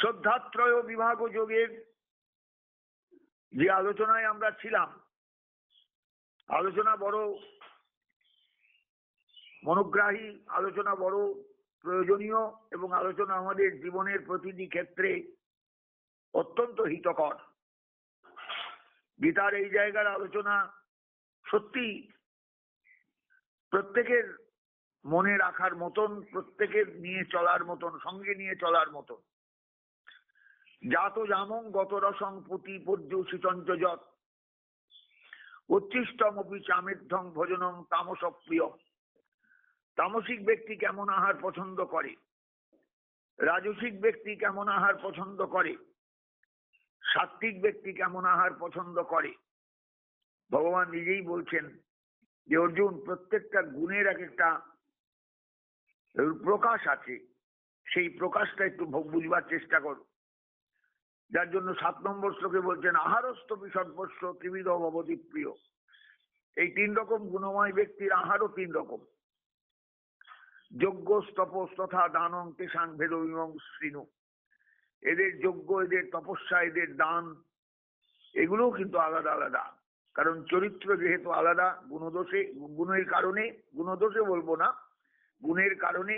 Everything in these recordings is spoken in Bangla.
শ্রদ্ধাত্রয় বিভাগ যোগের যে আলোচনায় আমরা ছিলাম, আলোচনা বড়, মনোগ্রাহী, আলোচনা বড়, প্রয়োজনীয় এবং আলোচনা আমাদের জীবনের প্রতিটি ক্ষেত্রে অত্যন্ত হিতকর। গীতার এই জায়গার আলোচনা সত্যি প্রত্যেকের মনে রাখার মতন, প্রত্যেকের নিয়ে চলার মতন, সঙ্গে নিয়ে চলার মতন। জাত গত রসং পুতি পর্যুষিতঞ্চ যত উচ্ছিষ্টমপি চামেধ্যং ভোজনং তামস প্রিয় তামসিক ব্যক্তি কেমন আহার পছন্দ করে? রাজসিক ব্যক্তি কেমন আহার পছন্দ করে? সাত্বিক ব্যক্তি কেমন আহার পছন্দ করে? ভগবান নিজেই বলছেন যে, অর্জুন, প্রত্যেকটা গুণের এক একটা প্রকাশ আছে। সেই প্রকাশটা একটু বুঝবার চেষ্টা করো। যার জন্য সাত নম্বর শ্লোকে বলছেন, আহারস্থ বিসর্বস্ব ত্রিবিধ ভবতী প্রিয় এই তিন রকম গুণময় ব্যক্তির আহারও তিন রকম। যজ্ঞ, তপস তথা দানং তেসাং ভেদ শ্রীনু এদের যজ্ঞ, এদের তপস্যা, এদের দান, এগুলোও কিন্তু আলাদা আলাদা। কারণ চরিত্র যেহেতু আলাদা, গুণদোষে, গুণের কারণে, গুণদোষে বলব না, গুণের কারণে,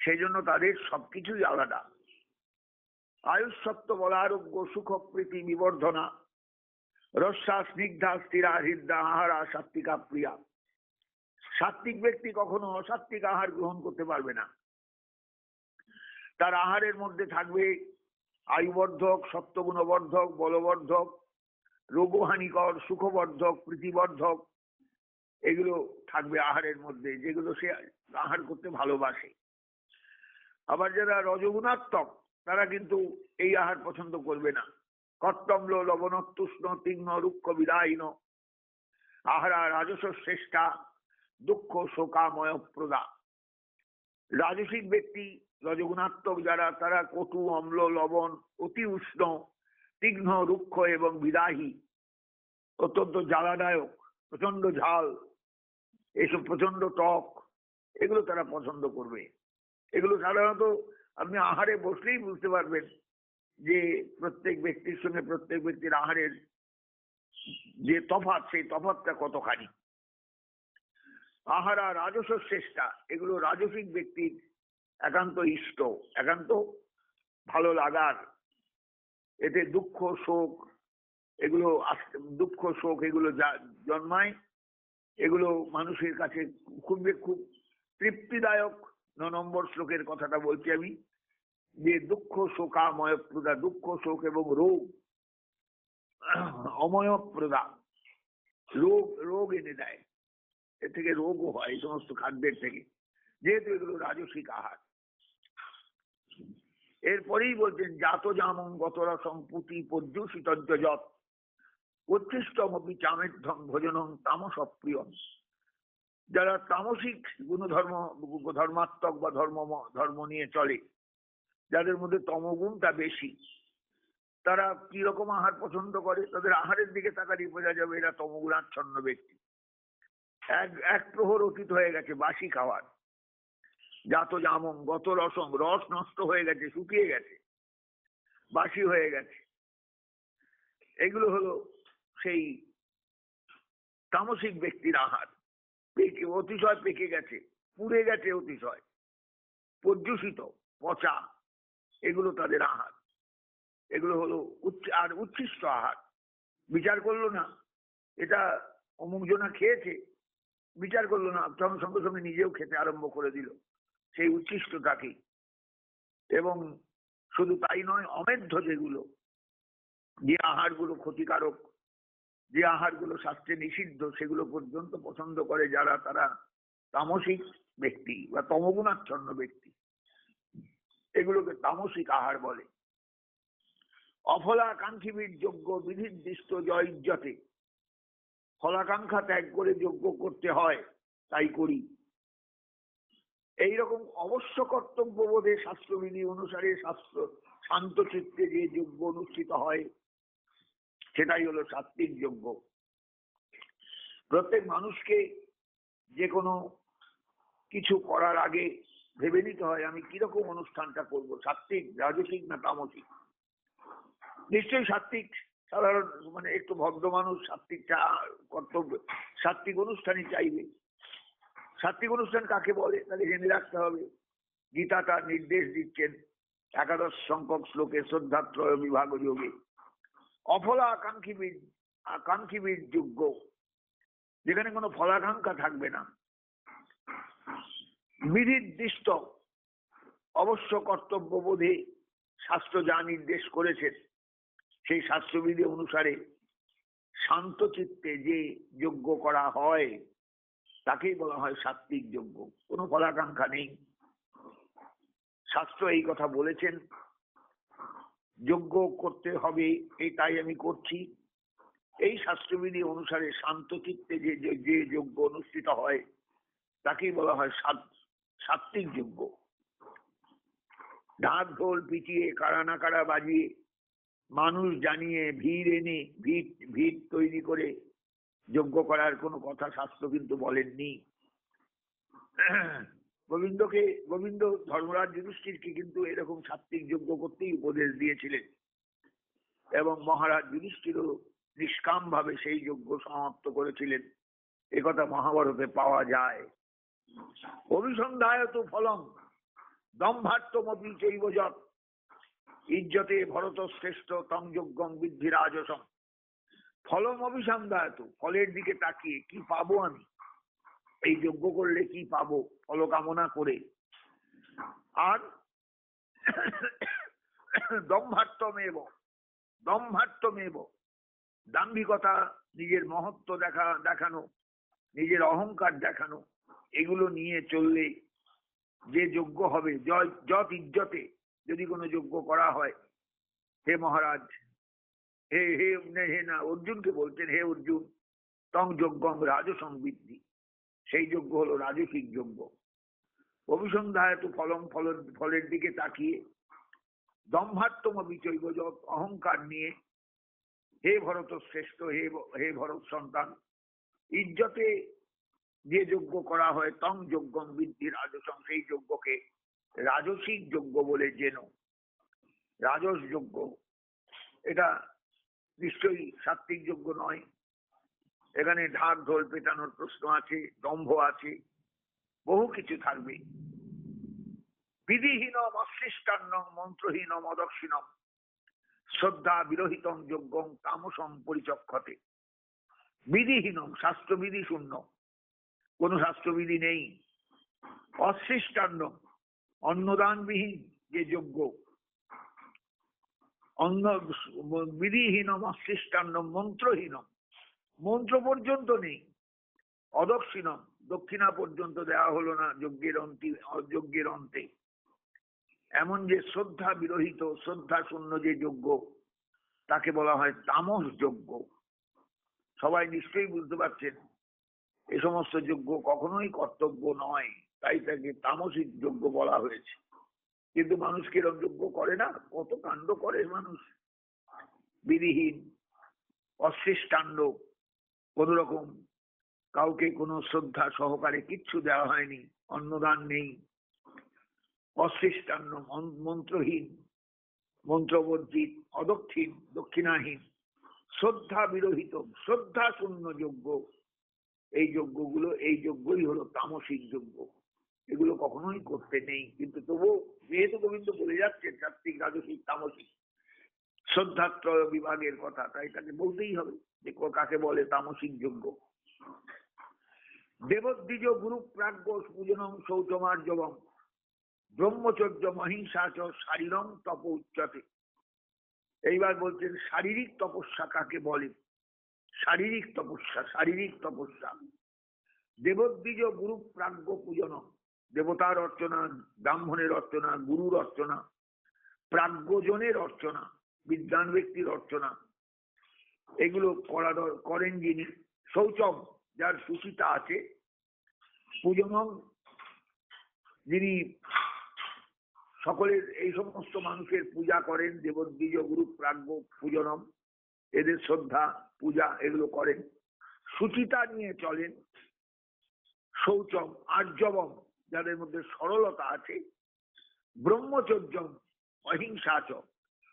সেই জন্য তাদের সবকিছুই আলাদা। আয়ুষ্যত্ব বলারোগ্য সুখ প্রীতি বিবর্ধনা রস্যা স্নিগ্ধা স্থিরা হৃদা আহারা, সাত্বিকা, প্রিয়া। সাত্বিক ব্যক্তি কখনো অসাত্বিক আহার গ্রহণ করতে পারবে না। তার আহারের মধ্যে থাকবে আয়ুবর্ধক সত্যগুণবর্ধক বলবর্ধক, রোগহানিকর, সুখবর্ধক, প্রীতিবর্ধক, এগুলো থাকবে আহারের মধ্যে, যেগুলো সে আহার করতে ভালোবাসে। আবার যারা রজগুণাত্মক তারা কিন্তু এই আহার পছন্দ করবে না। কর্তম্ল লবণতুষ্ণ তীক্ষ্ণ, রুক্ষ বিদায়ীন আহারা রাজস্ব শ্রেষ্ঠা, দুঃখ, শোকাময়, প্রদা। রাজসিক ব্যক্তি, রজগুণাত্মক যারা, তারা কটু, অম্ল, লবণ অতি উষ্ণ, তীক্ষ্ণ, রুক্ষ এবং বিদাহী। অত্যন্ত জ্বালাদায়ক প্রচণ্ড ঝাল, এসব প্রচণ্ড টক, এগুলো তারা পছন্দ করবে। এগুলো সাধারণত আপনি আহারে বসলেই বুঝতে পারবেন যে প্রত্যেক ব্যক্তির সঙ্গে প্রত্যেক ব্যক্তির আহারের যে তফাত সেই তফাতটা কতখানি। আহারা রাজস্ব শ্রেষ্ঠা, এগুলো রাজসিক ব্যক্তির একান্ত ইষ্ট, একান্ত ভালো লাগার। এতে দুঃখ, শোক, এগুলো দুঃখ, শোক এগুলো জন্মায়, এগুলো মানুষের কাছে খুবই খুব তৃপ্তিদায়ক। ন নম্বর শ্লোকের কথাটা বলছি আমি। যে দুঃখ শোকাময় প্রদা, দুঃখ শোক এবং রোগ, অময় প্রদা, রোগ রোগ এনে দেয়। এর থেকে রোগও হয় এই সমস্ত খাদ্যের থেকে। যেহেতু এগুলো রাজসিক আহার। এরপরেই বলছেন, জাত জামং গতরা সম্পুতি উচ্ছিষ্টমপি চামেধ্যম ভোজনং তামস অপ্রিয় যারা তামসিক গুণধর্ম ধর্মাত্মক বা ধর্ম ধর্ম নিয়ে চলে যাদের মধ্যে তমগুণটা বেশি, তারা কি রকম আহার পছন্দ করে, তাদের আহারের দিকে তাকালে বোঝা যাবে এরা তমগুণাচ্ছন্ন ব্যক্তি। এক এক প্রহর অতীত হয়ে গেছে বাসি খাওয়ার। জাত জামং, গত রসম রস নষ্ট হয়ে গেছে, শুকিয়ে গেছে, বাসি হয়ে গেছে। এগুলো হলো সেই তামসিক ব্যক্তির আহার। পেকে, অতিশয় পেকে গেছে, পুড়ে গেছে অতিশয়, পর্যুষিত, পচা। এগুলো তাদের আহার। এগুলো হলো আর উচ্ছিষ্ট আহার। বিচার করল না। এটা অমুক জনা খেয়েছে। বিচার করল না তখন সঙ্গে সঙ্গে নিজেও খেতে আরম্ভ করে দিল। সেই উচ্ছিষ্টটাকে এবং শুধু তাই নয়, অমেধ্য যেগুলো, যে আহারগুলো ক্ষতিকারক, যে আহারগুলো স্বাস্থ্যে নিষিদ্ধ, সেগুলো পর্যন্ত পছন্দ করে যারা, তারা তামসিক ব্যক্তি বা তমগুণাচ্ছন্ন ব্যক্তি। এগুলোকে তামসিক আহার বলে। অফলাকাঙ্ক্ষীবীর যোগ্য বিধির্দিষ্ট জয় ইজ্জতে। ফলাকাঙ্ক্ষা ত্যাগ করে যোগ্য করতে হয়, তাই করি। এইরকম অবশ্য কর্তব্য বোধে শাস্ত্রবিধি অনুসারে শাস্ত্র শান্ত চিত্তে যে যোগ্য অনুষ্ঠিত হয়, সেটাই হলো সাত্বিক যোগ্য। প্রত্যেক মানুষকে যে কোনো কিছু করার আগে ভেবে নিতে হয় আমি কীরকম অনুষ্ঠানটা করব সাত্বিক রাজসিক না তামসিক? নিশ্চয়ই সাত্বিক সাধারণ মানে একটু ভদ্র মানুষ সাত্বিক চা- কর্তব্য সাত্বিক অনুষ্ঠানই চাইবে। সাত্বিক অনুষ্ঠান কাকে বলে? তাহলে জেনে রাখতে হবে। গীতা তার নির্দেশ দিচ্ছেন একাদশ সংখ্যক শ্লোকে শ্রদ্ধাত্রয় বিভাগ যোগে অফলা আকাঙ্ক্ষীবিদ আকাঙ্ক্ষীবিদ যোগ্য যেখানে কোনো ফলাকাঙ্ক্ষা থাকবে না। বিধির্দিষ্ট অবশ্য কর্তব্য বোধে শাস্ত্র যা নির্দেশ করেছেন, সেই শাস্ত্রবিধি অনুসারে শান্ত চিত্তে যে যজ্ঞ করা হয়, তাকেই বলা হয় সাত্বিক যজ্ঞ। কোনো ফলাকাঙ্ক্ষা নেই। শাস্ত্র এই কথা বলেছেন, যজ্ঞ করতে হবে এই তাই আমি করছি। এই শাস্ত্রবিধি অনুসারে শান্ত চিত্তে যে, যে- যে যজ্ঞ অনুষ্ঠিত হয়, তাকেই বলা হয় সাত- সাত্বিক যজ্ঞ ঢাক ঢোল পিটিয়ে কারা না কারা বাজিয়ে, মানুষ জানিয়ে, ভিড় এনে ভিড় ভিড় তৈরি করে যজ্ঞ করার কোনো কথা শাস্ত্র কিন্তু বলেননি। গোবিন্দকে, গোবিন্দ ধর্মরাজ যুধিষ্ঠিরকে কিন্তু এরকম সাত্বিক যজ্ঞ করতেই উপদেশ দিয়েছিলেন। এবং মহারাজ যুধিষ্ঠিরও নিষ্কাম ভাবে সেই যজ্ঞ সমাপ্ত করেছিলেন। একথা মহাভারতে পাওয়া যায়। অভিসন্ধায় তো ফলম দম্ভাত্মপি চৈব যৎ ইজ্জতে ভরত শ্রেষ্ঠ তং যজ্ঞম বৃদ্ধি রাজসম ফলম অভিসন্ধায় তো ফলের দিকে তাকিয়ে কি পাবো আমি? এই যজ্ঞ করলে কি পাবো? ফল কামনা করে। আর দম্ভাত্মমেব দম্ভাত্মমেব দাম্ভিকতা নিজের মহত্ব দেখা, দেখানো, নিজের অহংকার দেখানো এগুলো নিয়ে চললে যে যোগ্য হবে, যত ইজ্জতে যদি কোনো যোগ্য করা হয়, হে মহারাজ, হে হে হে না, অর্জুনকে বলছেন, হে অর্জুন, তং যজ্ঞম রাজসংবৃদ্ধি সেই যজ্ঞ হলো রাজসিক যজ্ঞ অভিসন্ধায় তো ফলম ফল ফলের দিকে তাকিয়ে দম্ভাত্তম বিচৈব যত অহংকার নিয়ে, হে ভরত শ্রেষ্ঠ, হে হে ভরত সন্তান, ইজ্জতে যে যজ্ঞ করা হয়, তং যজ্ঞম বৃদ্ধি রাজসং, সেই যজ্ঞকে রাজসিক যজ্ঞ বলে যেন রাজস যজ্ঞ। এটা নিশ্চয়ই সাত্বিক যজ্ঞ নয়। এখানে ঢাক ঢোল পেটানোর প্রশ্ন আছে, দম্ভ আছে, বহু কিছু থাকবে। বিধিহীন অশ্লিষ্টান্ন মন্ত্রহীন অদক্ষিণম, শ্রদ্ধা বিরহিতম যজ্ঞম তামসম পরিচক্ষতে। বিধিহীনম, শাস্ত্রবিধি শূন্য। কোন শাস্ত্রবিধি নেই। অশ্লিষ্টান্ন অন্নদানবিহীন যে যজ্ঞ। অন্ন বিধিহীনম অশ্লিষ্টান্ন মন্ত্রহীনম। মন্ত্র পর্যন্ত নেই। অদক্ষিণম, দক্ষিণা পর্যন্ত দেওয়া হলো না যজ্ঞের অন্তি যজ্ঞের অন্তে। এমন যে শ্রদ্ধা বিরহিত শ্রদ্ধা শূন্য যে যজ্ঞ, তাকে বলা হয় তামস যজ্ঞ। সবাই নিশ্চয়ই বুঝতে পারছেন। এ সমস্ত যজ্ঞ কখনোই কর্তব্য নয়, তাই তাকে তামসিক যজ্ঞ বলা হয়েছে। কিন্তু মানুষ কিরম যজ্ঞ করে না? কত কাণ্ড করে মানুষ। বিধিহীন অশ্লিষ্টাণ্ড কোন রকম কাউকে কোনো শ্রদ্ধা সহকারে কিচ্ছু দেওয়া হয়নি, অন্নদান নেই। অশ্লিষ্টান্ন মন্ত্রহীন, মন্ত্রবর্জিত, অদক্ষিণ, দক্ষিণাহীন শ্রদ্ধা বিরহিত শ্রদ্ধা শূন্য যজ্ঞ। এই যজ্ঞগুলো, এই যজ্ঞই হলো তামসিক যজ্ঞ। এগুলো কখনোই করতে নেই। কিন্তু তবুও যেহেতু গোবিন্দ বলে যাচ্ছে চাত্রিক রাজসিক, তামসিক, শ্রদ্ধাত্রয় বিভাগের কথা, তাই তাকে বলতেই হবে যে কাকে বলে তামসিক যজ্ঞ। দেবদ্বিজ গুরু প্রাজ্ঞ পূজনম শৌচমার্জবম, ব্রহ্মচর্য মহিষা চ শারীরম তপ উচ্চতে। এইবার বলছেন, শারীরিক তপস্যা কাকে বলে? শারীরিক তপস্যা শারীরিক তপস্যা। দেবদ্বিজ গুরু প্রাজ্ঞ পূজনম দেবতার অর্চনা, ব্রাহ্মণের অর্চনা, গুরুর অর্চনা, প্রাজ্ঞজনের অর্চনা, বিদ্যান ব্যক্তির অর্চনা। এগুলো করা করেন যিনি। শৌচম, যার সুচিতা আছে। পূজনম, যিনি সকলের, এই সমস্ত মানুষের পূজা করেন, দেবদ্বিজ গুরু প্রাজ্ঞ পূজনম। এদের শ্রদ্ধা, পূজা এগুলো করেন। সুচিতা নিয়ে চলেন। শৌচম, আর্যবম, যাদের মধ্যে সরলতা আছে। ব্রহ্মচর্য অহিংসাচ,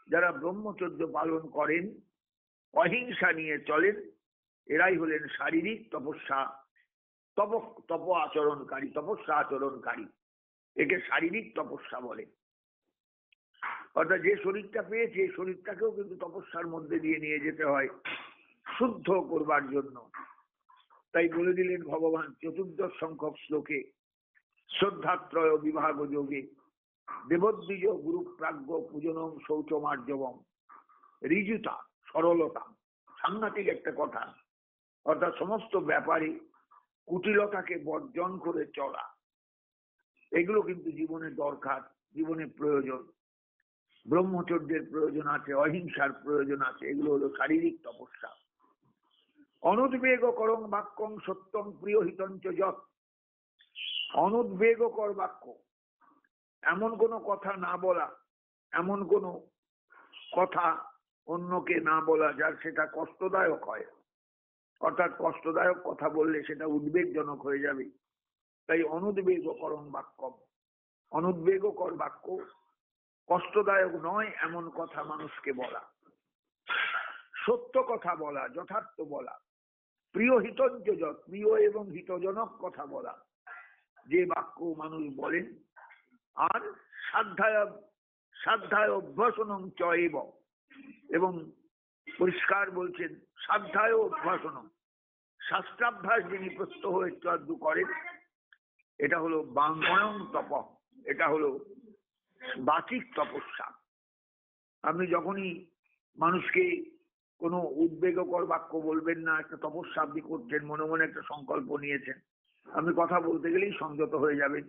যারা ব্রহ্মচর্য পালন করেন, অহিংসা নিয়ে চলেন। এরাই হলেন শারীরিক তপস্যা। তপ তপ আচরণকারী, তপস্যা আচরণকারী। একে শারীরিক তপস্যা বলে। অর্থাৎ যে শরীরটা পেয়েছে, এই শরীরটাকেও কিন্তু তপস্যার মধ্যে দিয়ে নিয়ে যেতে হয় শুদ্ধ করবার জন্য। তাই বলে দিলেন ভগবান, চতুর্দশ সংখ্যক শ্লোকে, শ্রদ্ধাত্রয় বিভাগ যোগে, দেবদ্বিজ গুরু প্রাজ্ঞ পূজনম শৌচমার্জবম, ঋজুতা সরলতা, সাংঘাতিক একটা কথা। অর্থাৎ সমস্ত ব্যাপারে কুটিলতাকে বর্জন করে চলা, এগুলো কিন্তু জীবনে দরকার, জীবনে প্রয়োজন। ব্রহ্মচর্যের প্রয়োজন আছে, অহিংসার প্রয়োজন আছে, এগুলো হলো শারীরিক তপস্যা। অনুদ্বেগ করং বাক্যং সত্যম প্রিয় হিতঞ্চ যত অনুদ্বেগকর বাক্য। এমন কোনো কথা না বলা, এমন কোনো কথা অন্যকে না বলা যার সেটা কষ্টদায়ক হয়। অর্থাৎ কষ্টদায়ক কথা বললে সেটা উদ্বেগজনক হয়ে যাবে। তাই অনুদ্বেগ অনুদ্বেগকরণ বাক্য অনুদ্বেগকর বাক্য কষ্টদায়ক নয় এমন কথা মানুষকে বলা। সত্য কথা বলা, যথার্থ বলা। প্রিয় হিতজ্জ প্রিয় এবং হিতজনক কথা বলা। যে বাক্য মানুষ বলেন, আর সাধ্যায় সাধ্যায় চয়েব এবং পরিষ্কার বলছেন সাধ্যায় অভ্যাসনম শাস্ত্রাভ্যাস যিনি প্রত্যহ করেন, এটা হলো বাঙ্গয়ং তপ, এটা হলো বাচিক তপস্যা। আপনি যখনই মানুষকে কোনো উদ্বেগকর বাক্য বলবেন না, একটা তপস্যা আপনি করছেন, মনে মনে একটা সংকল্প নিয়েছেন, আপনি কথা বলতে গেলেই সংযত হয়ে যাবেন,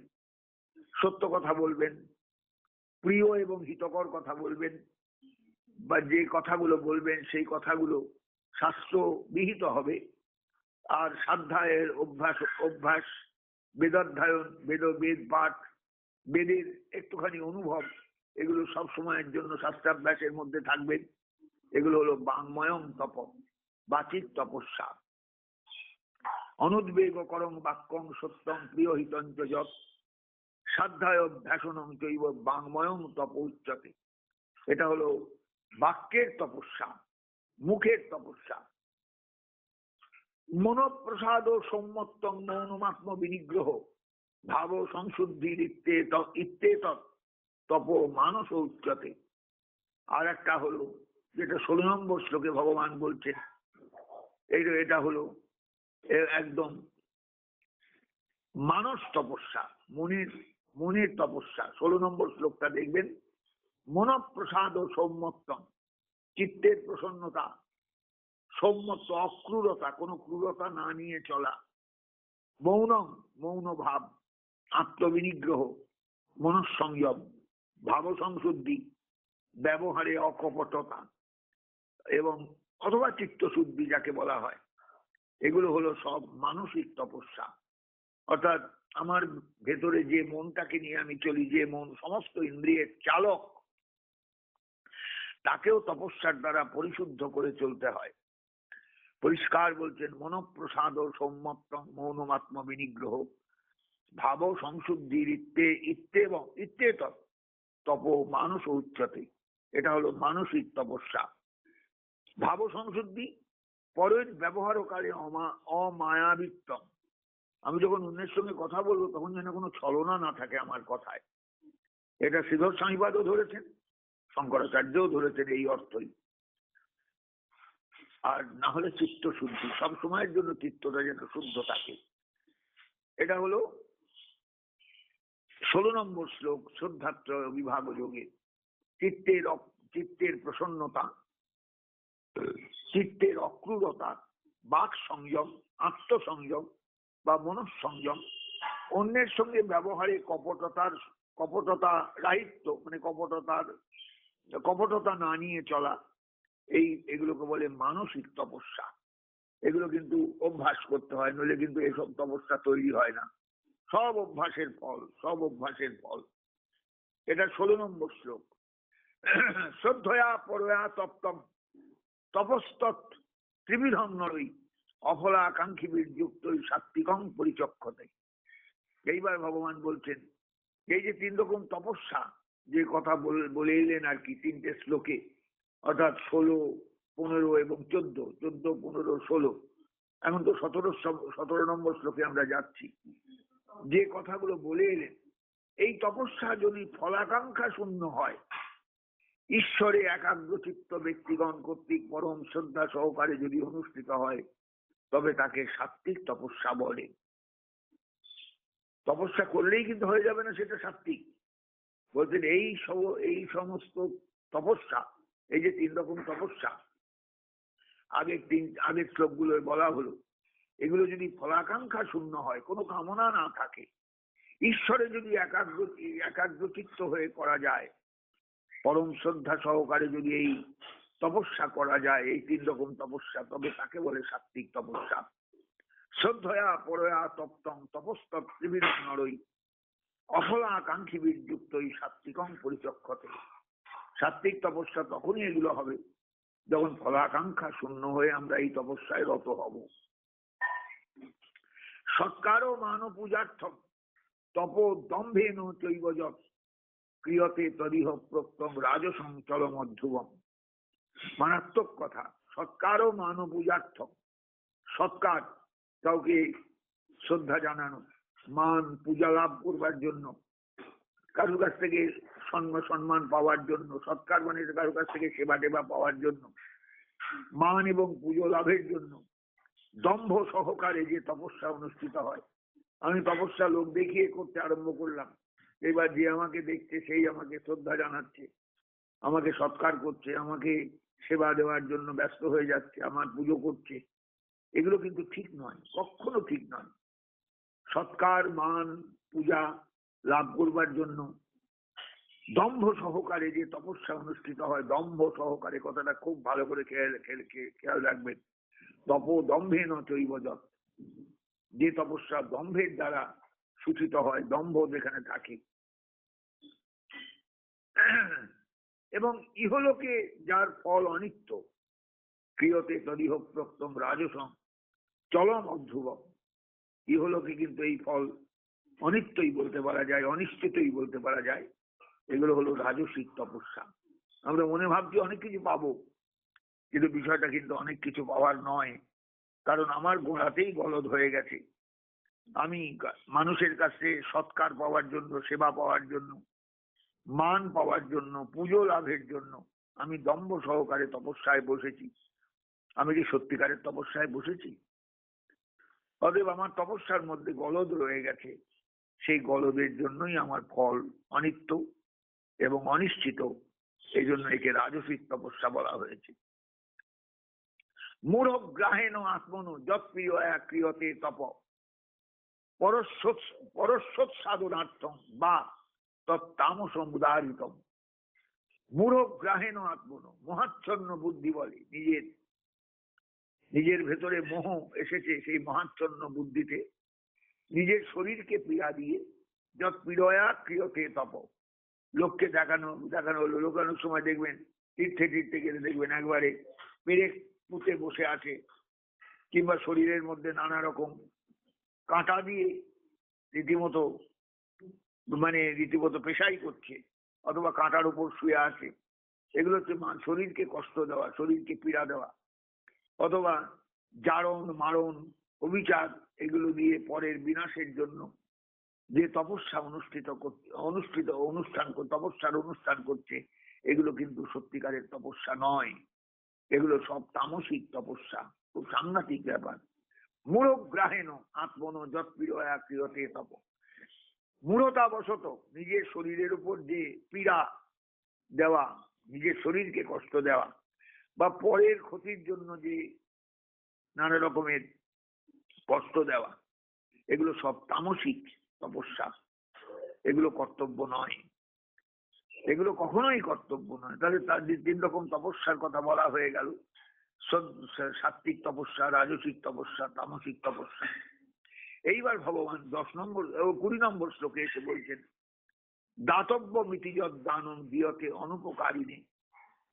সত্য কথা বলবেন, প্রিয় এবং হিতকর কথা বলবেন, বা যে কথাগুলো বলবেন সেই কথাগুলো শাস্ত্র বিহিত হবে। আর সাধ্যায়ের অভ্যাস অভ্যাস, বেদাধ্যায়ন বেদ বেদ পাঠ বেদের একটুখানি অনুভব, এগুলো সব সময়ের জন্য শাস্ত্রাভ্যাসের মধ্যে থাকবে এগুলো হলো বাংময়ম তপ বাচিক তপস্যা। অনুদ্বেগ করং বাক্যং সত্যং হিতঞ্চ যত সাধ্যায় অভ্যাসনং চৈব বাংময়ং তপ উচ্চতে। এটা হলো বাক্যের তপস্যা, মুখের তপস্যা। মনপ্রসাদ ও সম্মত্তং মৌনমাত্ম বিনিগ্রহ ভাব সংশুদ্ধির ইত্তে তপ মানস উচ্চতে। আর একটা হলো, যেটা ষোলো নম্বর শ্লোকে ভগবান বলছেন, এইটা, এটা হলো একদম মানস তপস্যা, মনের মনের তপস্যা। ষোলো নম্বর শ্লোকটা দেখবেন, মনপ্রসাদ ও সৌম্যত্তম চিত্তের প্রসন্নতা, সৌম্যত্ব, অক্রূরতা, কোনো ক্রূরতা না নিয়ে চলা, মৌনম মৌন ভাব আত্মবিনিগ্রহ, মনঃসংযম ভাব সংশুদ্ধি ব্যবহারে অকপটতা এবং অথবা চিত্তশুদ্ধি যাকে বলা হয়। এগুলো হলো সব মানসিক তপস্যা। অর্থাৎ আমার ভেতরে যে মনটাকে নিয়ে আমি চলি, যে মন সমস্ত ইন্দ্রিয়ের চালক, তাকেও তপস্যার দ্বারা পরিশুদ্ধ করে চলতে হয়। পরিষ্কার বলছেন, মনপ্রসাদ সৌম্যত্ম মৌনমাত্ম বিনিগ্রহ ভাব সংশুদ্ধির ইত্যে ইত্যে এবং ইত্যে তপ মানুষ উচ্চতে। এটা হলো মানসিক তপস্যা। ভাব সংশুদ্ধি, পরের ব্যবহারকালে অমায়াবিত্তম। আমি যখন অন্যের সঙ্গে কথা বলব, তখন যেন কোনো ছলনা না থাকে আমার কথায়। এটা শ্রীধর স্বামীবাদও ধরেছেন, শঙ্করাচার্যও ধরেছেন এই অর্থই। আর না হলে চিত্ত শুদ্ধি সব সময়ের জন্য চিত্তটা যেন শুদ্ধ থাকে। এটা হলো ষোলো নম্বর শ্লোক শ্রদ্ধাত্র বিভাগ যোগে। চিত্তের চিত্তের প্রসন্নতা, চিত্তের অক্রূরতা, বাক সংযম, আত্মসংযম বা মনঃসংযম। অন্যের সঙ্গে ব্যবহারে কপটতার, কপটতা রাহিত্য মানে কপটতার, কপটতা না নিয়ে চলা, এই এগুলোকে বলে মানসিক তপস্যা। এগুলো কিন্তু অভ্যাস করতে হয়, নইলে কিন্তু এসব তপস্যা তৈরি হয় না। সব অভ্যাসের ফল, সব অভ্যাসের ফল। এটা ষোলো নম্বর শ্লোক। শ্রদ্ধয়া পরয়া তপ্তম, তপস্তৎ ত্রিবিধম নরই অফলাকাঙ্ক্ষী যুক্ত সাত্বিকং পরিচক্ষতে। এইবার ভগবান বলছেন, এই যে তিন রকম তপস্যা, যে কথা বলে এলেন আর কি তিনটে শ্লোকে, অর্থাৎ ষোলো, পনেরো এবং চোদ্দ চোদ্দ, পনেরো, ষোলো। এখন তো সতেরো সতেরো নম্বর শ্লোকে আমরা যাচ্ছি। যে কথাগুলো বলে এলেন, এই তপস্যা যদি ফলাকাঙ্ক্ষা শূন্য হয়, ঈশ্বরে একাগ্রচিত্ত ব্যক্তিগণ কর্তৃক পরম শ্রদ্ধা সহকারে যদি অনুষ্ঠিত হয়, তবে তাকে সাত্বিক তপস্যা বলে। তপস্যা করলেই কিন্তু হয়ে যাবে না সেটা সাত্বিক বলছেন, এই সব, এই সমস্ত তপস্যা, এই যে তিন রকম তপস্যা, আগের তিন, আগের শ্লোকগুলো বলা হলো এগুলো যদি ফলাকাঙ্ক্ষা শূন্য হয়, কোনো কামনা না থাকে, ঈশ্বরে যদি একাগ্র, একাগ্রচিত্ত হয়ে করা যায়, পরম শ্রদ্ধা সহকারে যদি এই তপস্যা করা যায়, এই তিন রকম তপস্যা, তবে তাকে বলে সাত্বিক তপস্যা। শ্রদ্ধয়া পরয়া তপ্তং তপস্তৎ ত্রিবিধ নরই অফলাকাঙ্ক্ষী যুক্ত এই সাত্বিকং পরিচক্ষতে। সাত্বিক তপস্যা তখনই এগুলো হবে, যখন ফলাকাঙ্ক্ষা শূন্য হয়ে আমরা এই তপস্যায় রত হব। সৎকার ও মানব পূজার্থম। তপ দম্ভেন চৈব যৎ। ক্রিয়তে তদিহ প্রক্তম রাজসং চল মধ্যবম মারাত্মক কথা সৎকার ও মানব পূজার্থম। সৎকার, কাউকে শ্রদ্ধা জানানো, মান পূজা লাভ করবার জন্য, কারোর কাছ থেকে সম্মান পাওয়ার জন্য, সৎকার মানে কারোর কাছ থেকে সেবা টেবা পাওয়ার জন্য, মান এবং পুজো লাভের জন্য দম্ভ সহকারে যে তপস্যা অনুষ্ঠিত হয়। আমি তপস্যা লোক দেখিয়ে করতে আরম্ভ করলাম। এবার যে আমাকে দেখছে, সেই আমাকে শ্রদ্ধা জানাচ্ছে। আমাকে সৎকার করছে, আমাকে সেবা দেওয়ার জন্য ব্যস্ত হয়ে যাচ্ছে, আমার পুজো করছে। এগুলো কিন্তু ঠিক নয়, কখনো ঠিক নয়। সৎকার, মান, পূজা লাভ করবার জন্য দম্ভ সহকারে যে তপস্যা অনুষ্ঠিত হয়, দম্ভ সহকারে কথাটা খুব ভালো করে খেয়াল, খেয়াল- রাখবেন। তপ দম্ভে ন চৈবজত যে তপস্যা দম্ভের দ্বারা সূচিত হয়, দম্ভ যেখানে থাকে। এবং ইহলোকে যার ফল অনিত্য, ক্রিয়তে তদিহ প্রক্তম রাজসং, চলম অধ্রুবম। ইহলোকে কিন্তু এই ফল অনিত্যই বলতে পারা যায়, অনিশ্চিতই বলতে পারা যায়। এগুলো হলো রাজসিক তপস্যা। আমরা মনে ভাবছি অনেক কিছু পাবো। কিন্তু বিষয়টা কিন্তু অনেক কিছু পাওয়ার নয়। কারণ আমার গোড়াতেই গলদ হয়ে গেছে। আমি মানুষের কাছে সৎকার পাওয়ার জন্য, সেবা পাওয়ার জন্য, মান পাওয়ার জন্য, পুজো লাভের জন্য আমি দম্ভ সহকারে তপস্যায় বসেছি। আমি কি সত্যিকারের তপস্যায় বসেছি? অতএব আমার তপস্যার মধ্যে গলদ রয়ে গেছে। সেই গলদের জন্যই আমার ফল অনিত্য এবং অনিশ্চিত। এই জন্য একে রাজসিক তপস্যা বলা হয়েছে। আত্মনু যৎপ্রিয় এক ক্রিয়তে তপ। সাধনার্থম বা আত্মনু, মহাচ্ছন্ন বুদ্ধি বলে নিজের। নিজের ভেতরে মোহ এসেছে সেই মহাচ্ছন্ন বুদ্ধিতে। নিজের শরীরকে পীড়া দিয়ে যত পীড়য়া ক্রিয়তে তপ। লোককে দেখানো দেখানো হলো। লোকানোর সময় দেখবেন তীর্থে তীর্থে গেলে দেখবেন একবারে পেরেক পুঁতে বসে আছে কিংবা শরীরের মধ্যে নানা রকম কাঁটা দিয়ে রীতিমতো মানে রীতিমতো পেশাই করছে অথবা কাঁটার উপর শুয়ে আছে। এগুলো হচ্ছে শরীরকে কষ্ট দেওয়া, শরীরকে পীড়া দেওয়া। অথবা জারণ, মারণ, অবিচার, এগুলো দিয়ে পরের বিনাশের জন্য যে তপস্যা অনুষ্ঠিত অনুষ্ঠিত অনুষ্ঠান তপস্যার অনুষ্ঠান করছে, এগুলো কিন্তু সত্যিকারের তপস্যা নয়। এগুলো সব তামসিক তপস্যা, খুব সাংঘাতিক ব্যাপার। মূঢ়গ্রাহেণ আত্মন যৎপ্রিয়া ক্রিয়তে তপ। মূঢ়তাবশত নিজের শরীরের উপর যে পীড়া দেওয়া, নিজের শরীরকে কষ্ট দেওয়া, বা পরের ক্ষতির জন্য যে নানা রকমের কষ্ট দেওয়া, এগুলো সব তামসিক তপস্যা। এগুলো কর্তব্য নয়। এগুলো কখনোই কর্তব্য নয়। তাহলে তার তিন রকম তপস্যার কথা বলা হয়ে গেল। সাত্বিক তপস্যা, রাজসিক তপস্যা, তামসিক তপস্যা। এইবার ভগবান দশ নম্বর কুড়ি নম্বর শ্লোকে এসে বলছেন, দাতব্য মিতিযত দানম দিয়তে অনুপকারিণী,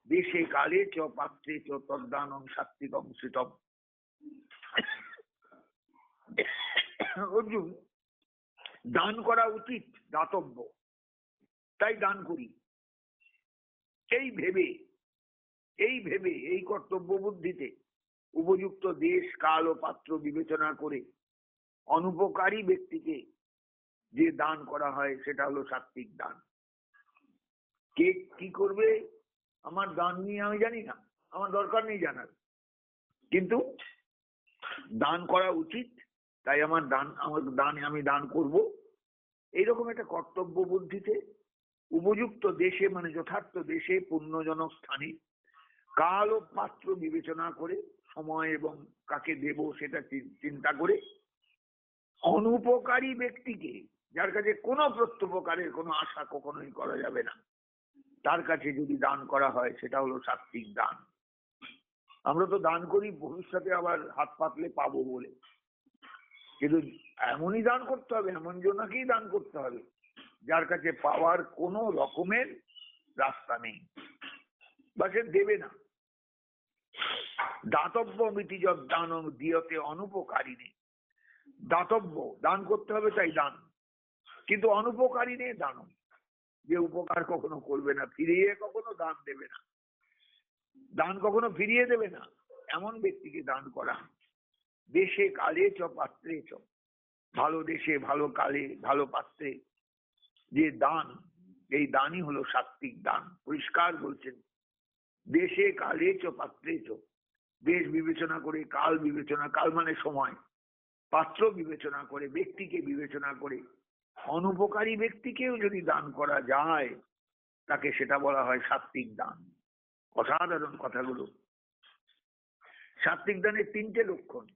দেশে কালে চ পাত্রে চ তদ্দানম সাত্বিকম শীতম অর্জুন, দান করা উচিত দাতব্য। তাই দান করি। এই ভেবে এই ভেবে, এই কর্তব্য বুদ্ধিতে উপযুক্ত দেশ, কাল ও পাত্র বিবেচনা করে অনুপকারী ব্যক্তিকে যে দান করা হয়, সেটা হলো সাত্বিক দান। কে কি করবে? আমার দান নিয়ে আমি জানি না। আমার দরকার নেই জানার। কিন্তু দান করা উচিত, তাই আমার দান আমার দান আমি দান করব। এইরকম একটা কর্তব্য বুদ্ধিতে উপযুক্ত দেশে মানে যথার্থ দেশে পুণ্যজনক স্থানে কাল ও পাত্র বিবেচনা করে, সময় এবং কাকে দেব সেটা চিন্তা করে অনুপকারী ব্যক্তিকে, যার কাছে কোনো প্রত্যুপকারের কোনো আশা কখনোই করা যাবে না, তার কাছে যদি দান করা হয়, সেটা হলো সাত্বিক দান। আমরা তো দান করি, ভবিষ্যতে আবার হাত পাতলে পাবো বলে। কিন্তু এমনই দান করতে হবে, এমন জনাকেই দান করতে হবে। যার কাছে পাওয়ার কোনো রকমের রাস্তা নেই। বা সে দেবে না। দাতব্য মিতিজব দান দিয়তে অনুপকারী নেই দাতব্য, দান করতে হবে তাই দান। কিন্তু অনুপকারী নেই দান। যে উপকার কখনো করবে না, ফিরিয়ে কখনো দান দেবে না। দান কখনো ফিরিয়ে দেবে না, এমন ব্যক্তিকে দান করা। দেশে কালে চ পাত্রে চ ভালো দেশে ভালো কালে, ভালো পাত্রে যে দান, এই দানই হলো সাত্বিক দান। পরিষ্কার বলছেন, দেশে কালে চ পাত্রে চ। দেশ বিবেচনা করে কাল বিবেচনা, কাল মানে সময়। পাত্র বিবেচনা করে, ব্যক্তিকে বিবেচনা করে। অনুপকারী ব্যক্তিকেও যদি দান করা যায়, তাকে সেটা বলা হয় সাত্বিক দান। অসাধারণ কথাগুলো। সাত্বিক দানের তিনটে লক্ষণ।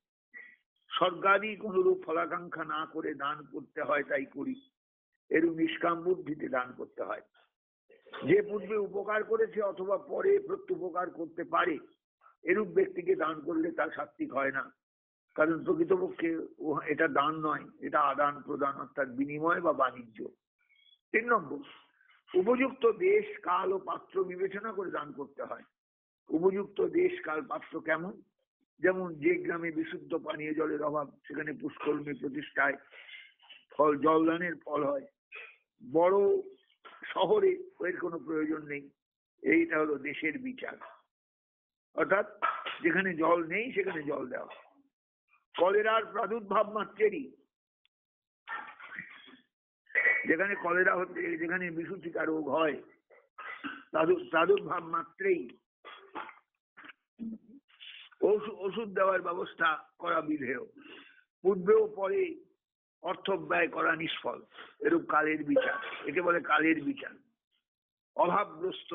স্বর্গাদি কোনরূপ ফলাকাঙ্ক্ষা না করে দান করতে হয়, তাই করি। এরূপ নিষ্কাম বুদ্ধিতে দান করতে হয়। যে পূর্বে উপকার করেছে অথবা পরে প্রত্যুপকার করতে পারে, এরূপ ব্যক্তিকে দান করলে তার সাত্বিক হয় না। কারণ প্রকৃতপক্ষে এটা দান নয়, এটা আদান প্রদান অর্থাৎ বিনিময় বা বাণিজ্য। তিন নম্বর, উপযুক্ত দেশ, কাল ও পাত্র বিবেচনা করে দান করতে হয়। উপযুক্ত দেশ, কাল, পাত্র কেমন? যেমন যে গ্রামে বিশুদ্ধ পানীয় জলের অভাব, সেখানে পুষ্করণী প্রতিষ্ঠায় ফল জলদানের ফল হয়। বড় শহরে এর কোনো প্রয়োজন নেই। এইটা হলো দেশের বিচার। অর্থাৎ যেখানে জল নেই, সেখানে জল দেওয়া। কলেরার প্রাদুর্ভাব মাত্রেরই যেখানে কলেরা হতে, যেখানে বিশুচিকা রোগ হয় প্রাদুর্ভাব মাত্রেই ওষু- ওষুধ দেওয়ার ব্যবস্থা করা বিধেয়। পূর্বেও পরে অর্থ ব্যয় করা নিষ্ফল, এরূপ কালের বিচার, একে বলে কালের বিচার। অভাবগ্রস্ত,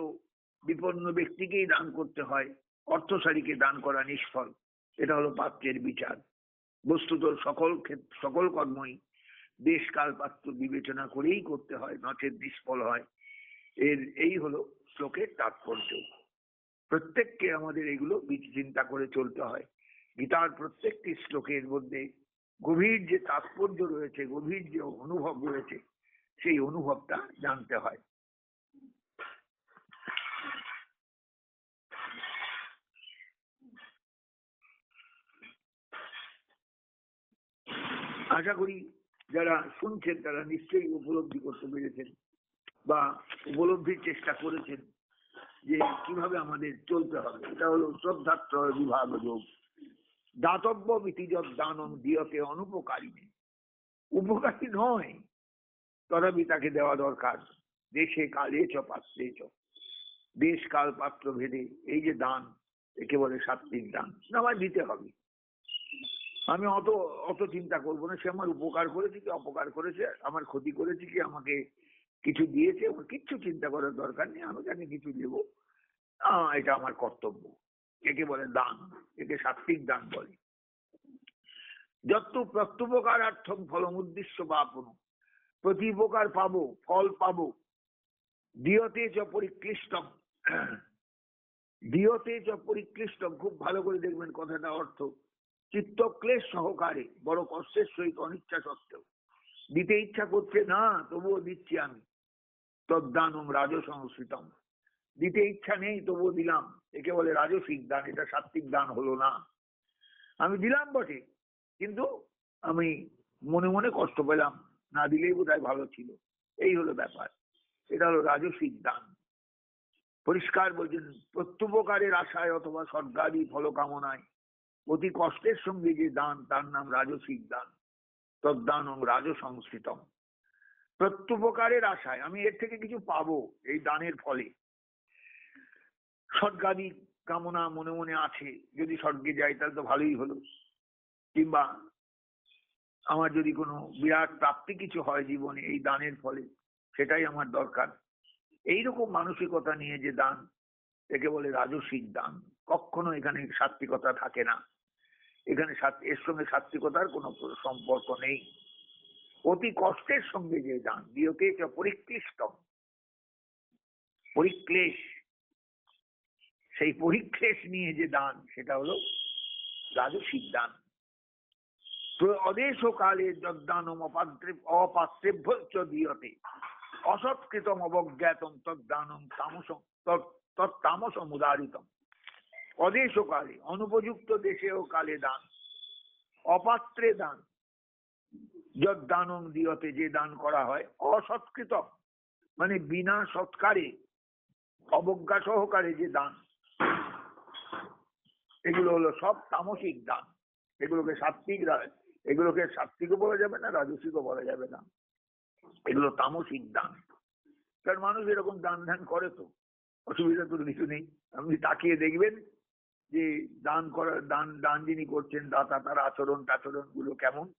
বিপন্ন ব্যক্তিকেই দান করতে হয় অর্থশালীকে দান করা নিষ্ফল, এটা হলো পাত্রের বিচার। বস্তুত সকল ক্ষেত্র সকল কর্মই দেশ কাল পাত্র বিবেচনা করেই করতে হয় নচেত নিষ্ফল হয়। এর, এই হলো শ্লোকের তাৎপর্য। প্রত্যেককে আমাদের এগুলো চিন্তা করে চলতে হয়। গীতার প্রত্যেকটি শ্লোকের মধ্যে গভীর যে তাৎপর্য রয়েছে, গভীর যে অনুভব রয়েছে, সেই অনুভবটা জানতে হয়। আশা করি যারা শুনছেন, তারা নিশ্চয়ই উপলব্ধি করতে পেরেছেন বা উপলব্ধির চেষ্টা করেছেন যে কীভাবে আমাদের চলতে হবে। এটা হলো শ্রদ্ধাত্রয় বিভাগ যোগ। দাতব্য বিতিজত দানম দিয়তে অনুপকারী নেই উপকারী নয়, তথাপি তাকে দেওয়া দরকার। দেশে কালে চ, পাত্রে চ। দেশ কাল পাত্র ভেদে, এই যে দান, একে বলে সাত্বিক দান। আমায় দিতে হবে। আমি অত অত চিন্তা করব না, সে আমার উপকার করেছে কি অপকার করেছে, আমার ক্ষতি করেছে কি, আমাকে কিছু দিয়েছে, আমার কিচ্ছু চিন্তা করার দরকার নেই, আমি তাকে কিছু দেবো। এটা আমার কর্তব্য। একে বলে দান, একে সাত্বিক দান বলে। যত প্রত্যুপকারার্থম ফলম উদ্দেশ্য বা আপন প্রতি উপকার পাবো, ফল পাবো। দিয়তে চ পরিক্লিষ্টম দিয়তে চ পরিক্লিষ্টম খুব ভালো করে দেখবেন কথাটা অর্থ। চিত্তক্লেশ সহকারে, বড় কষ্টের সহিত অনিচ্ছা সত্ত্বেও। দিতে ইচ্ছা করছে, না, তবুও দিচ্ছি আমি। তদ্দানম রাজ সংস্কৃতম দিতে ইচ্ছা নেই, তবুও দিলাম। একে বলে রাজসিক দান, এটা সাত্বিক দান হলো না। আমি দিলাম বটে, কিন্তু আমি মনে মনে কষ্ট পেলাম, না দিলেই বোধহয় ভালো ছিল। এই হলো ব্যাপার। এটা হলো রাজসিক দান। পরিষ্কার বলছেন, প্রত্যুপকারের আশায় অথবা স্বর্গাদি ফল কামনায় অতি কষ্টের সঙ্গে যে দান, তার নাম রাজসিক দান। তদ্দান রাজসংস্কৃতম। প্রত্যুপকারের আশায়, আমি এর থেকে কিছু পাবো এই দানের ফলে। স্বর্গাদি কামনা মনে মনে আছে। যদি স্বর্গে যাই, তাহলে তো ভালোই হলো। কিংবা আমার যদি কোনো বিরাট প্রাপ্তি কিছু হয় জীবনে, এই দানের ফলে, সেটাই আমার দরকার। এইরকম মানসিকতা নিয়ে যে দান, একে বলে রাজসিক দান। কখনো এখানে সাত্বিকতা থাকে না। এখানে এর সঙ্গে সাত্বিকতার কোনো সম্পর্ক নেই। অতি কষ্টের সঙ্গে যে দান দিয়কে চ পরিক্লিষ্টম পরিক্লেশ। সেই পরিক্লেশ নিয়ে যে দান, সেটা হলো রাজসিক দান। অদেশ কালে অপাত্রে অপাত্রেভ্য দিয়তে। অসৎকৃতম অবজ্ঞাতম তদ্দানম তামস তত্তামসম উদারিতম। অদেশ কালে অনুপযুক্ত দেশে ও কালে দান। অপাত্রে দান। যদ্দানম দিয়তে যে দান করা হয় অসৎকৃত মানে বিনা সৎকারে, অবজ্ঞা সহকারে যে দান। এগুলো হলো সব তামসিক দান। এগুলোকে সাত্বিক এগুলোকে সাত্বিকও বলা যাবে না, রাজস্বিকও বলা যাবে না। এগুলো তামসিক দান। কারণ মানুষ এরকম দান ধ্যান করে তো। অসুবিধা তো কিছু নেই। আপনি তাকিয়ে দেখবেন যে দান করার দান দান যিনি করছেন, দাতা তার আচরণ টাচরণগুলো কেমন,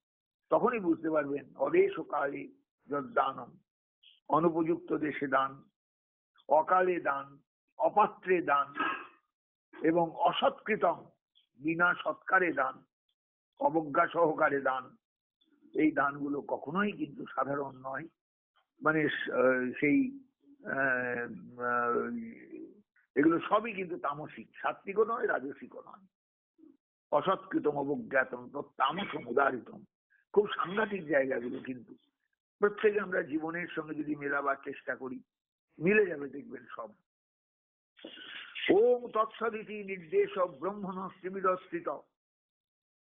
তখনই বুঝতে পারবেন, অদেশ কালে দানম। অনুপযুক্ত দেশে দান, অকালে দান, অপাত্রে দান এবং অসৎকৃতম, বিনা সৎকারে দান, অবজ্ঞা সহকারে দান। এই দানগুলো কখনোই কিন্তু সাধারণ নয়। মানে সেই এগুলো সবই কিন্তু তামসিক। সাত্বিকও নয়, রাজসিকও নয়। অসৎকৃতম, অবজ্ঞাতম তামসম, উদারিতম। খুব সাংঘাতিক জায়গাগুলো কিন্তু। প্রত্যেকে আমরা জীবনের সঙ্গে যদি মেলাবার চেষ্টা করি, মিলে যাবে দেখবেন সব। ওম তৎসদিতি নির্দেশ ব্রহ্মণ শ্রীবিদস্থিত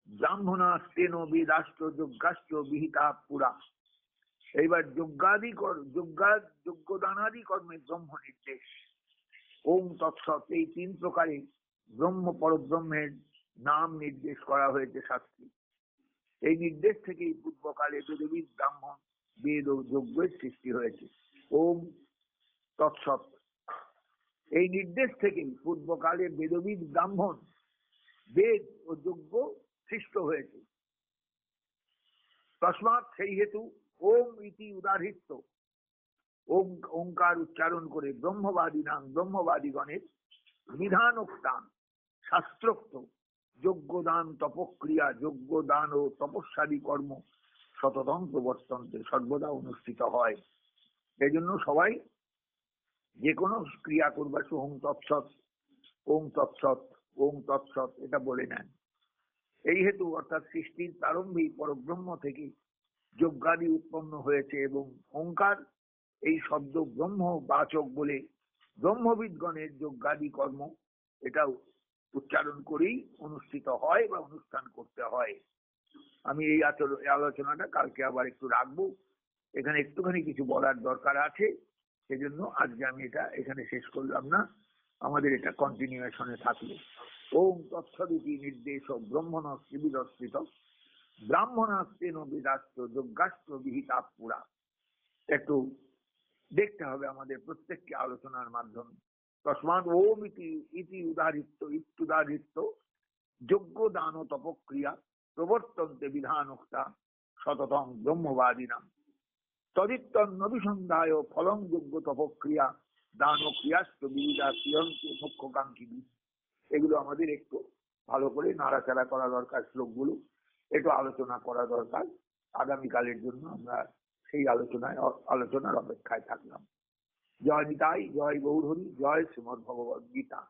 ব্রাহ্মণাস্তেন বেদাস্ত্র যজ্ঞাস্ত্র বিহিতা পুরা। এইবার যজ্ঞাদি যজ্ঞা যজ্ঞদানাদি কর্মে ব্রহ্ম নির্দেশ। ওম তৎসৎ এই তিন প্রকারে ব্রহ্ম পরব্রহ্মের নাম নির্দেশ করা হয়েছে শাস্ত্রে। এই নির্দেশ থেকেই পূর্বকালে বেদবিদ ব্রাহ্মণ বেদ ও যজ্ঞের সৃষ্টি হয়েছে। ওম তৎসৎ। এই নির্দেশ থেকেই পূর্বকালে বেদবিদ ব্রাহ্মণ বেদ ও যজ্ঞ সৃষ্ট হয়েছে। তসমাৎ সেই হেতু ওম ইতি উদাহৃত ওম ওঙ্কার উচ্চারণ করে ব্রহ্মবাদী নাম ব্রহ্মবাদীগণের বিধানোক্তান শাস্ত্রোক্ত যজ্ঞদান তপক্রিয়া যজ্ঞদান ও তপস্যাদি কর্ম শততম প্রবর্তন্তে সর্বদা অনুষ্ঠিত হয়। এই জন্য সবাই যে কোনো ক্রিয়া করবার ওম তৎসৎ ওম তৎসৎ ওম তৎসৎ এটা বলে নেন। এই হেতু অর্থাৎ সৃষ্টির প্রারম্ভিক পরব্রহ্ম থেকে যজ্ঞাদি উৎপন্ন হয়েছে এবং ওঙ্কার এই শব্দ ব্রহ্ম বাচক বলে ব্রহ্মবিদগণের যজ্ঞাদি কর্ম এটা উচ্চারণ করেই অনুষ্ঠিত হয় বা অনুষ্ঠান করতে হয়। আমি এই আলোচনাটা কালকে আবার একটু রাখব। এখানে একটুখানি কিছু বলার দরকার আছে। সেজন্য আজকে আমি এটা এখানে শেষ করলাম না। আমাদের এটা কন্টিনিউশনে থাকল। ওম তৎসদিতি নির্দেশ ব্রহ্মণ শিবিরস্থিত। ব্রাহ্মণাস্তেন বেদাস্ত্র যজ্ঞাস্ত্র বিহিতা পুরা। একটু দেখতে হবে আমাদের প্রত্যেককে আলোচনার মাধ্যমে। তসমাৎ ওম ইতি ইতি উদাহৃত ইত্যুদাহৃত যজ্ঞ দান তপক্রিয়া প্রবর্তন্তে বিধানোক্তা সততং ব্রহ্মবাদীনাম। তদিত্তন্নবিসন্ধায় ফলং যোগ্য তপক্রিয়া দান ও ক্রিয়াস্ত বিবিধা ক্রিয়ন্তে এগুলো আমাদের একটু ভালো করে নাড়াচাড়া করা দরকার শ্লোকগুলো, একটু আলোচনা করা দরকার। আগামীকালের জন্য আমরা সেই আলোচনায়, আলোচনার অপেক্ষায় থাকলাম। জয় নিতাই, জয় গৌরহরি জয় শ্রীমদ ভগবদ গীতা